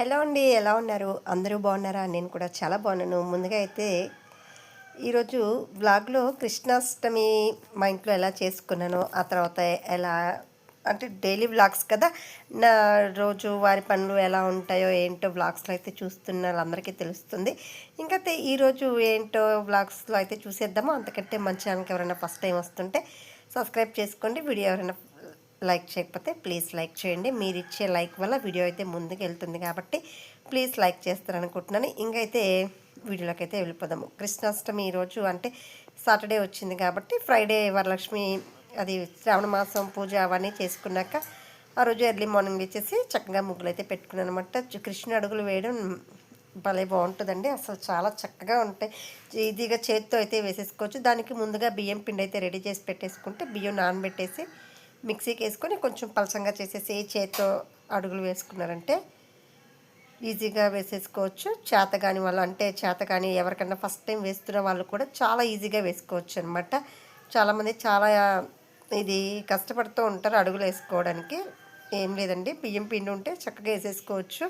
Hello అండి ఎలా ఉన్నారు? అందరూ బాగున్నారా? నేను కూడా చాలా బాగున్నాను. ముందుగా అయితే ఈరోజు వ్లాగ్లో కృష్ణాష్టమి మా ఇంట్లో ఎలా చేసుకున్నానో ఆ తర్వాత ఎలా అంటే డైలీ వ్లాగ్స్ కదా? నా రోజు వారి పనులు ఎలా ఉంటాయో ఏంటో వ్లాగ్స్లో అయితే చూస్తున్న వాళ్ళందరికీ తెలుస్తుంది. ఇంకా ఈరోజు ఏంటో వ్లాగ్స్లో అయితే చూసేద్దాము? అంతకంటే మన ఛానల్కి ఎవరైనా ఫస్ట్ టైం వస్తుంటే సబ్స్క్రైబ్ చేసుకోండి. వీడియో ఎవరైనా లైక్ చేయకపోతే ప్లీజ్ లైక్ చేయండి. మీరు ఇచ్చే లైక్ వల్ల వీడియో అయితే ముందుకు వెళ్తుంది కాబట్టి ప్లీజ్ లైక్ చేస్తారనుకుంటున్నాను. ఇంకైతే వీడియోలోకి అయితే వెళ్ళిపోదాము. కృష్ణాష్టమి ఈరోజు అంటే సాటర్డే వచ్చింది కాబట్టి ఫ్రైడే వరలక్ష్మి అది శ్రావణ మాసం పూజ అవన్నీ చేసుకున్నాక ఆ రోజు ఎర్లీ మార్నింగ్ వచ్చేసి చక్కగా ముగ్గులు అయితే పెట్టుకున్నాను అనమాట కృష్ణ అడుగులు వేయడం భలే బాగుంటుందండి. అసలు చాలా చక్కగా ఉంటాయి. ఈజీగా చేతితో అయితే వేసేసుకోవచ్చు. దానికి ముందుగా బియ్యం పిండి అయితే రెడీ చేసి పెట్టేసుకుంటే బియ్యం నానబెట్టేసి మిక్సీకి వేసుకొని కొంచెం పలసంగా చేసేసి చేత్తో అడుగులు వేసుకున్నారంటే ఈజీగా వేసేసుకోవచ్చు. చేత కాని వాళ్ళు అంటే చేత కానీ ఎవరికైనా ఫస్ట్ టైం వేస్తున్న వాళ్ళు కూడా చాలా ఈజీగా వేసుకోవచ్చు అనమాట చాలామంది చాలా ఇది కష్టపడుతూ ఉంటారు అడుగులు వేసుకోవడానికి. ఏం లేదండి బియ్యం పిండి ఉంటే చక్కగా వేసేసుకోవచ్చు.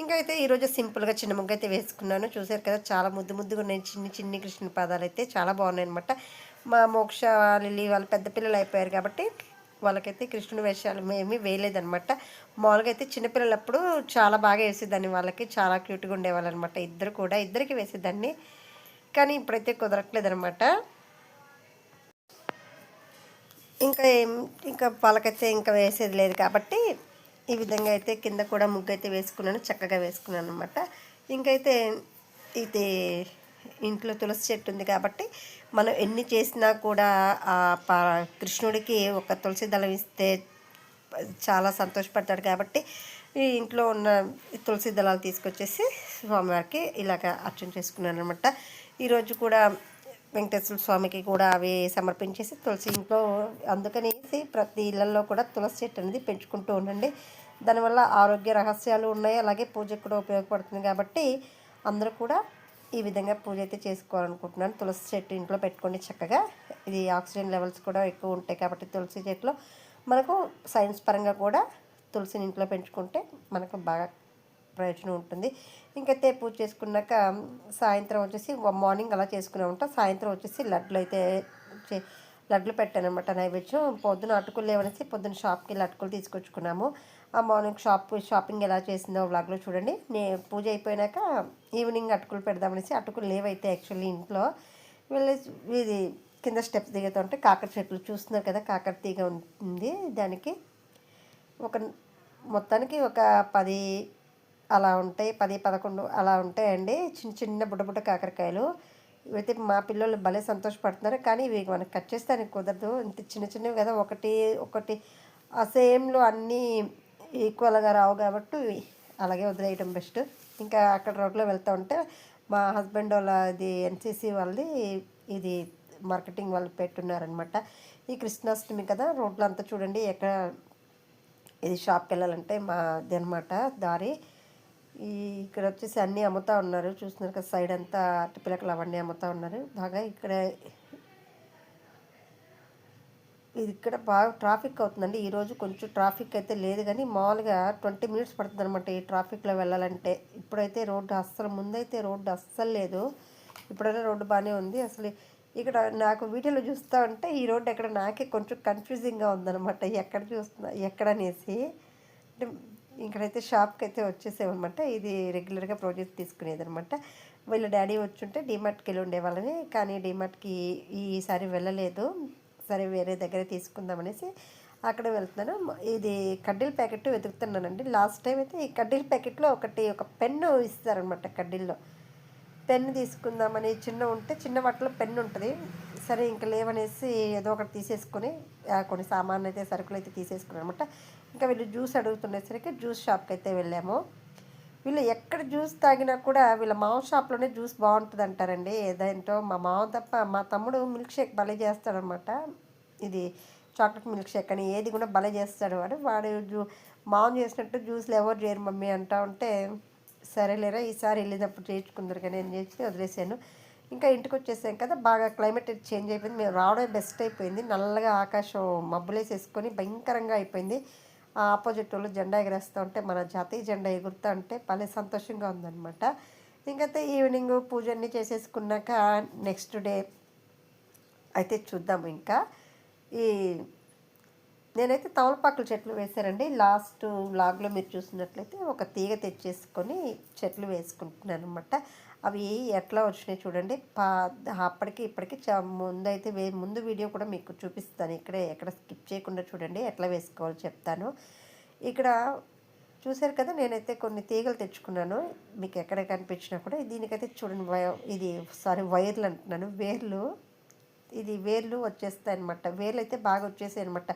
ఇంకా అయితే ఈరోజు సింపుల్గా చిన్న ముగ్గు అయితే వేసుకున్నాను. చూసారు కదా చాలా ముద్దు ముద్దుగా ఉన్నాయి. చిన్ని చిన్ని కృష్ణ పాదాలు అయితే చాలా బాగున్నాయి అనమాట మా మోక్ష లిల్లీ వాళ్ళు పెద్ద పిల్లలు అయిపోయారు కాబట్టి వాళ్ళకైతే కృష్ణుని వేషాలు ఏమీ వేయలేదనమాట మామూలుగా అయితే చిన్నపిల్లలప్పుడు చాలా బాగా వేసేదాన్ని వాళ్ళకి చాలా క్యూట్గా ఉండేవాళ్ళు అనమాట ఇద్దరు కూడా ఇద్దరికి వేసేదాన్ని కానీ ఇప్పుడైతే కుదరట్లేదనమాట ఇంకా ఏం ఇంకా వాళ్ళకైతే ఇంకా వేసేది లేదు కాబట్టి ఈ విధంగా అయితే కింద కూడా ముగ్గు అయితే వేసుకున్నాను చక్కగా వేసుకున్నాను అనమాట ఇంకైతే ఇది ఇంట్లో తులసి చెట్టు ఉంది కాబట్టి మనం ఎన్ని చేసినా కూడా ఆ కృష్ణుడికి ఒక తులసి దళం ఇస్తే చాలా సంతోషపడతాడు కాబట్టి ఈ ఇంట్లో ఉన్న ఈ తులసి దళాలు తీసుకొచ్చేసి స్వామివారికి ఇలాగ అర్చన చేసుకున్నాను అనమాట ఈరోజు కూడా వెంకటేశ్వర స్వామికి కూడా అవి సమర్పించేసి తులసి ఇంట్లో అందుకనేసి ప్రతి ఇళ్ళల్లో కూడా తులసి చెట్టు అనేది పెంచుకుంటూ ఉండండి. దానివల్ల ఆరోగ్య రహస్యాలు ఉన్నాయి. అలాగే పూజకు కూడా ఉపయోగపడుతుంది కాబట్టి అందరూ కూడా ఈ విధంగా పూజ అయితే చేసుకోవాలనుకుంటున్నాను. తులసి చెట్టు ఇంట్లో పెట్టుకోండి చక్కగా. ఇది ఆక్సిజన్ లెవెల్స్ కూడా ఎక్కువ ఉంటాయి కాబట్టి తులసి చెట్లు మనకు సైన్స్ పరంగా కూడా తులసిని ఇంట్లో పెంచుకుంటే మనకు బాగా ప్రయోజనం ఉంటుంది. ఇంకైతే పూజ చేసుకున్నాక సాయంత్రం వచ్చేసి మార్నింగ్ అలా చేసుకునే ఉంటాం. సాయంత్రం వచ్చేసి లడ్లు అయితే చే- లడ్లు పెట్టాను అనమాట నైవేద్యం. పొద్దున అటుకులు లేవనేసి పొద్దున షాప్కి వెళ్ళి అటుకులు తీసుకొచ్చుకున్నాము. ఆ మార్నింగ్ షాప్ షాపింగ్ ఎలా చేసిందో వ్లాగ్లో చూడండి. నే పూజ అయిపోయినాక ఈవినింగ్ అటుకులు పెడదామనేసి అటుకులు లేవైతే యాక్చువల్లీ ఇంట్లో వెళ్ళి ఇది కింద స్టెప్స్ దిగుతుంటే కాకర చెట్లు చూస్తున్నారు కదా కాకర తీగ ఉంది దానికి. ఒక మొత్తానికి ఒక పది అలా ఉంటాయి పది పదకొండు అలా ఉంటాయండి. చిన్న చిన్న బుడ్డ బుడ్డ కాకరకాయలు. ఇవైతే మా పిల్లలు భలే సంతోషపడుతున్నారు. కానీ ఇవి మనకి కట్ చేస్తానికి కుదరదు. ఇంత చిన్న చిన్నవి కదా ఒకటి ఒకటి. ఆ సేమ్లో అన్నీ ఈక్వల్గా రావు కాబట్టి అలాగే వదిలేయడం బెస్ట్. ఇంకా అక్కడ రోడ్లో వెళ్తూ ఉంటే మా హస్బెండ్ వాళ్ళ ఇది ఎన్సీసీ వాళ్ళది ఇది మార్కెటింగ్ వాళ్ళు పెట్టున్నారనమాట ఈ కృష్ణాష్టమి కదా రోడ్లు అంతా చూడండి ఎక్కడ ఇది షాప్కి వెళ్ళాలంటే మాది అనమాట దారి. ఈ ఇక్కడ వచ్చేసి అన్నీ అమ్ముతా ఉన్నారు. చూస్తున్నారు కదా సైడ్ అంతా అట్టి పిల్లకలు అవన్నీ అమ్ముతా ఉన్నారు. బాగా ఇక్కడ ఇది ఇక్కడ బాగా ట్రాఫిక్ అవుతుందండి. ఈరోజు కొంచెం ట్రాఫిక్ అయితే లేదు కానీ మామూలుగా ట్వంటీ మినిట్స్ పడుతుంది అనమాట ఈ ట్రాఫిక్లో వెళ్ళాలంటే. ఇప్పుడైతే రోడ్డు అస్సలు ముందైతే రోడ్డు అస్సలు లేదు. ఇప్పుడైతే రోడ్డు బాగానే ఉంది. అసలు ఇక్కడ నాకు వీడియోలో చూస్తూ ఉంటే ఈ రోడ్డు ఎక్కడ నాకే కొంచెం కన్ఫ్యూజింగ్గా ఉందన్నమాట. ఎక్కడ చూస్తున్నా ఎక్కడ అనేసి. అంటే ఇక్కడైతే షాప్కి అయితే వచ్చేసామన్నమాట. ఇది రెగ్యులర్గా ప్రాజెక్ట్ తీసుకునేది అనమాట వీళ్ళ డాడీ వచ్చుంటే డీమార్ట్కి వెళ్ళి ఉండేవాళ్ళని కానీ డీమార్ట్కి ఈసారి వెళ్ళలేదు. సరే వేరే దగ్గర తీసుకుందామనేసి అక్కడ వెళ్తున్నాను. ఇది కడ్డీల ప్యాకెట్ వెతుకుతున్నానండి. లాస్ట్ టైం అయితే ఈ కడ్డీల ప్యాకెట్లో ఒకటి ఒక పెన్ను ఇస్తారనమాట కడ్డీల్లో. పెన్ను తీసుకుందామని చిన్న ఉంటే చిన్న వాటిలో పెన్ను ఉంటుంది. సరే ఇంకా లేవనేసి ఏదో ఒకటి తీసేసుకొని కొన్ని సామాన్లు అయితే సరుకులు అయితే తీసేసుకున్నాను అనమాట ఇంకా వీళ్ళు జ్యూస్ అడుగుతుండేసరికి జ్యూస్ షాప్కి అయితే వెళ్ళాము. వీళ్ళు ఎక్కడ జ్యూస్ తాగినా కూడా వీళ్ళ మామ షాప్లోనే జ్యూస్ బాగుంటుంది అంటారండి ఏదేంటో మా మామ తప్ప మా తమ్ముడు మిల్క్ షేక్ భలే చేస్తాడనమాట. ఇది చాక్లెట్ మిల్క్ షేక్ అని ఏది కూడా భలే చేస్తాడు వాడు. వాడు జ్యూ మామ చేసినట్టు జ్యూస్లు ఎవరు చేయరు మమ్మీ అంటా ఉంటే సరేలేరా ఈసారి వెళ్ళేటప్పుడు చేయించుకుందరు కానీ నేను చేసి వదిలేసాను. ఇంకా ఇంటికి వచ్చేసాం కదా బాగా క్లైమేట్ చేంజ్ అయిపోయింది. మేము రావడమే బెస్ట్ అయిపోయింది. నల్లగా ఆకాశం మబ్బులేసేసుకొని భయంకరంగా అయిపోయింది. ఆపోజిట్ వాళ్ళు జెండా ఎగరేస్తూ ఉంటే మన జాతీయ జెండా ఎగురుతూ ఉంటే భలే సంతోషంగా ఉందన్నమాట. ఇంకైతే ఈవినింగ్ పూజ అన్ని చేసేసుకున్నాక నెక్స్ట్ డే అయితే చూద్దాం ఇంకా. ఈ నేనైతే తమలపాకుల చెట్లు వేశానండి లాస్ట్ లాగ్లో మీరు చూసినట్లయితే ఒక తీగ తెచ్చేసుకొని చెట్లు వేసుకుంటున్నాను అనమాట అవి ఎట్లా వచ్చినాయి చూడండి. పా అప్పటికి ఇప్పటికి చా ముందు అయితే వే ముందు వీడియో కూడా మీకు చూపిస్తాను. ఇక్కడే ఎక్కడ స్కిప్ చేయకుండా చూడండి. ఎట్లా వేసుకోవాలో చెప్తాను. ఇక్కడ చూశారు కదా నేనైతే కొన్ని తీగలు తెచ్చుకున్నాను. మీకు ఎక్కడ కనిపించినా కూడా దీనికైతే చూడండి ఇది సారీ వైర్లు అంటున్నాను. వేర్లు ఇది వేర్లు వచ్చేస్తాయి అనమాట వేర్లు అయితే బాగా వచ్చేసాయి అనమాట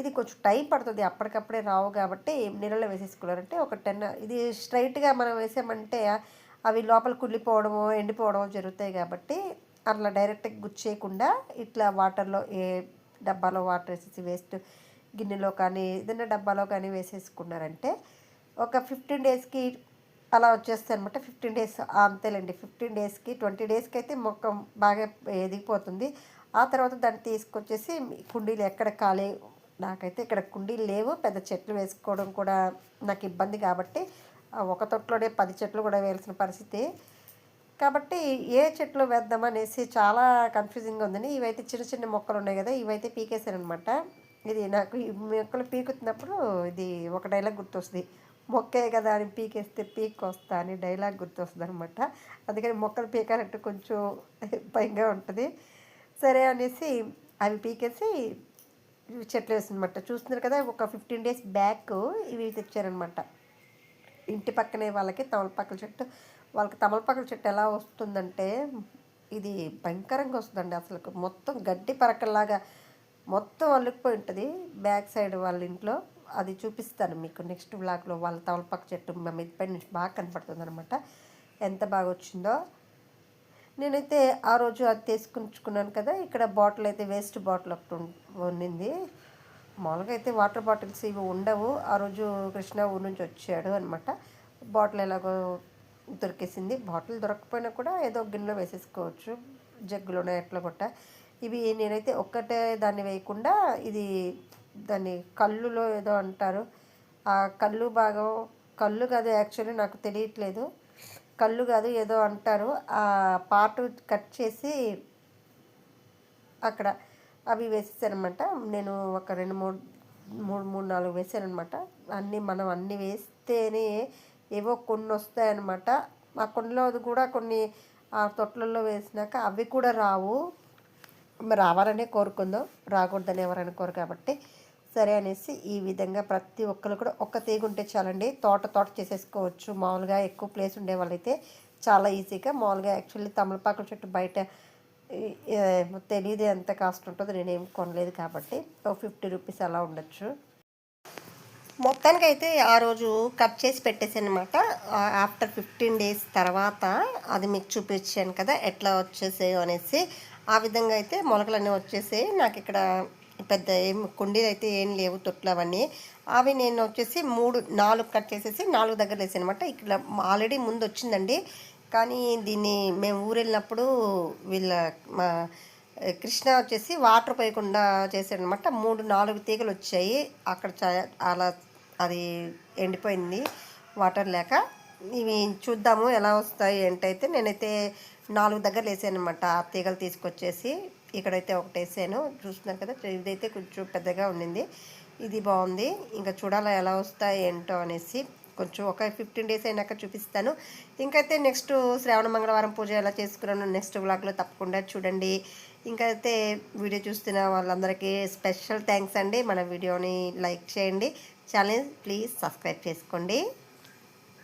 ఇది కొంచెం టైం పడుతుంది. అప్పటికప్పుడే రావు కాబట్టి నీళ్ళలో వేసేసుకున్నారంటే ఒక టెన్ ఇది స్ట్రైట్గా మనం వేసామంటే అవి లోపల కుళ్ళిపోవడము ఎండిపోవడము జరుగుతాయి కాబట్టి అట్లా డైరెక్ట్గా గుచ్చేయకుండా ఇట్లా వాటర్లో ఏ డబ్బాలో వాటర్ వేసేసి వేస్ట్ గిన్నెలో కానీ ఏదైనా డబ్బాలో కానీ వేసేసుకున్నారంటే ఒక ఫిఫ్టీన్ డేస్కి అలా వచ్చేస్తాయి అనమాట ఫిఫ్టీన్ డేస్ అంతేలేండి. ఫిఫ్టీన్ డేస్కి ట్వంటీ డేస్కి అయితే మొక్క బాగా ఎదిగిపోతుంది. ఆ తర్వాత దాన్ని తీసుకొచ్చేసి కుండీలు ఎక్కడ ఖాళీ నాకైతే ఇక్కడ కుండీలు లేవు. పెద్ద చెట్లు వేసుకోవడం కూడా నాకు ఇబ్బంది కాబట్టి ఒక తొట్లోనే పది చెట్లు కూడా వేయాల్సిన పరిస్థితి. కాబట్టి ఏ చెట్లు వేద్దామనేసి చాలా కన్ఫ్యూజింగ్గా ఉందని ఇవైతే చిన్న చిన్న మొక్కలు ఉన్నాయి కదా ఇవైతే పీకేశాను అనమాట ఇది నాకు ఈ మొక్కలు పీకుతున్నప్పుడు ఇది ఒక డైలాగ్ గుర్తొస్తుంది. మొక్కే కదా అని పీకేస్తే పీక్కొస్తా అని డైలాగ్ గుర్తొస్తుంది అనమాట అందుకని మొక్కలు పీకాలంటే కొంచెం భయంగా ఉంటుంది. సరే అనేసి అవి పీకేసి చెట్లు వేసిందనమాట. చూస్తున్నారు కదా ఒక ఫిఫ్టీన్ డేస్ బ్యాక్ ఇవి తెచ్చారనమాట. ఇంటి పక్కనే వాళ్ళకి తమలపాకుల చెట్టు వాళ్ళకి తమలపాకుల చెట్టు ఎలా వస్తుందంటే ఇది భయంకరంగా వస్తుందండి అసలు. మొత్తం గడ్డి పరకల్లాగా మొత్తం అల్లుకుపోయి ఉంటుంది. బ్యాక్ సైడ్ వాళ్ళ ఇంట్లో అది చూపిస్తాను మీకు నెక్స్ట్ బ్లాక్లో వాళ్ళ తమలపాకు చెట్టు మా మిద్ది నుంచి బాగా కనపడుతుంది అనమాట ఎంత బాగా వచ్చిందో. నేనైతే ఆ రోజు అది తీసుకుంచుకున్నాను కదా ఇక్కడ బాటిల్ అయితే వేస్ట్ బాటిల్ ఒకటి ఉండింది ఉన్నింది. మామూలుగా అయితే వాటర్ బాటిల్స్ ఇవి ఉండవు. ఆ రోజు కృష్ణ ఊరు నుంచి వచ్చాడు అనమాట బాటిల్ ఎలాగో దొరికేసింది. బాటిల్ దొరకకపోయినా కూడా ఏదో ఒక గిన్నెలో వేసేసుకోవచ్చు. జగ్గులోనే ఎట్లా కొట్ట. ఇవి నేనైతే ఒక్కటే దాన్ని వేయకుండా ఇది దాన్ని కళ్ళులో ఏదో అంటారు. ఆ కళ్ళు భాగం కళ్ళు కాదు యాక్చువల్లీ నాకు తెలియట్లేదు. కళ్ళు కాదు ఏదో అంటారు. ఆ పార్ట్ కట్ చేసి అక్కడ అవి వేసేసానమాట నేను ఒక రెండు మూడు మూడు మూడు నాలుగు వేసానమాట అన్నీ మనం అన్నీ వేస్తేనే ఏవో కొన్ని వస్తాయన్నమాట. ఆ కొండలో కూడా కొన్ని ఆ తొట్లలో వేసినాక అవి కూడా రావు. రావాలనే కోరుకుందాం. రాకూడదని ఎవరైనా కోరు కాబట్టి. సరే అనేసి ఈ విధంగా ప్రతి ఒక్కరు కూడా ఒక్క తీగ ఉంటే చాలండి. తోట తోట చేసేసుకోవచ్చు. మామూలుగా ఎక్కువ ప్లేస్ ఉండే వాళ్ళైతే చాలా ఈజీగా. మామూలుగా యాక్చువల్లీ తమలపాకుల చెట్టు బయట తెలియదు ఎంత కాస్ట్ ఉంటుందో నేనేం కొనలేదు కాబట్టి ఓ ఫిఫ్టీ రూపీస్ అలా ఉండొచ్చు. మొత్తానికి అయితే ఆ రోజు కట్ చేసి పెట్టేసాను అనమాట ఆఫ్టర్ ఫిఫ్టీన్ డేస్ తర్వాత అది మీకు చూపించాను కదా ఎట్లా వచ్చేసాయో అనేసి. ఆ విధంగా అయితే మొలకలన్నీ వచ్చేసాయి. నాకు ఇక్కడ పెద్ద ఏం కుండీలు అయితే ఏం లేవు తొట్లు అవన్నీ. అవి నేను వచ్చేసి మూడు నాలుగు కట్ చేసేసి నాలుగు దగ్గర వేసాను అనమాట ఇక్కడ ఆల్రెడీ ముందు వచ్చిందండి. కానీ దీన్ని మేము ఊరు వెళ్ళినప్పుడు వీళ్ళ మా కృష్ణ వచ్చేసి వాటర్ పోయకుండా చేశాడనమాట మూడు నాలుగు తీగలు వచ్చాయి. అక్కడ చ- అలా అది ఎండిపోయింది వాటర్ లేక. ఇవి చూద్దాము ఎలా వస్తాయి ఏంటైతే నేనైతే నాలుగు దగ్గర వేసానమాట అనమాట ఆ తీగలు తీసుకొచ్చేసి. ఇక్కడైతే ఒకటి వేసాను. చూస్తున్నారు కదా ఇదైతే కొంచెం పెద్దగా ఉండింది. ఇది బాగుంది. ఇంకా చూడాలా ఎలా వస్తాయి ఏంటో అనేసి. కొంచెం ఒక ఫిఫ్టీన్ డేస్ అయినాక చూపిస్తాను. ఇంకైతే నెక్స్ట్ శ్రావణ మంగళవారం పూజ ఎలా చేసుకున్నాను నెక్స్ట్ వ్లాగ్లో తప్పకుండా చూడండి. ఇంకైతే వీడియో చూస్తున్న వాళ్ళందరికీ స్పెషల్ థ్యాంక్స్ అండి. మన వీడియోని లైక్ చేయండి. ఛానల్ ప్లీజ్ సబ్స్క్రైబ్ చేసుకోండి.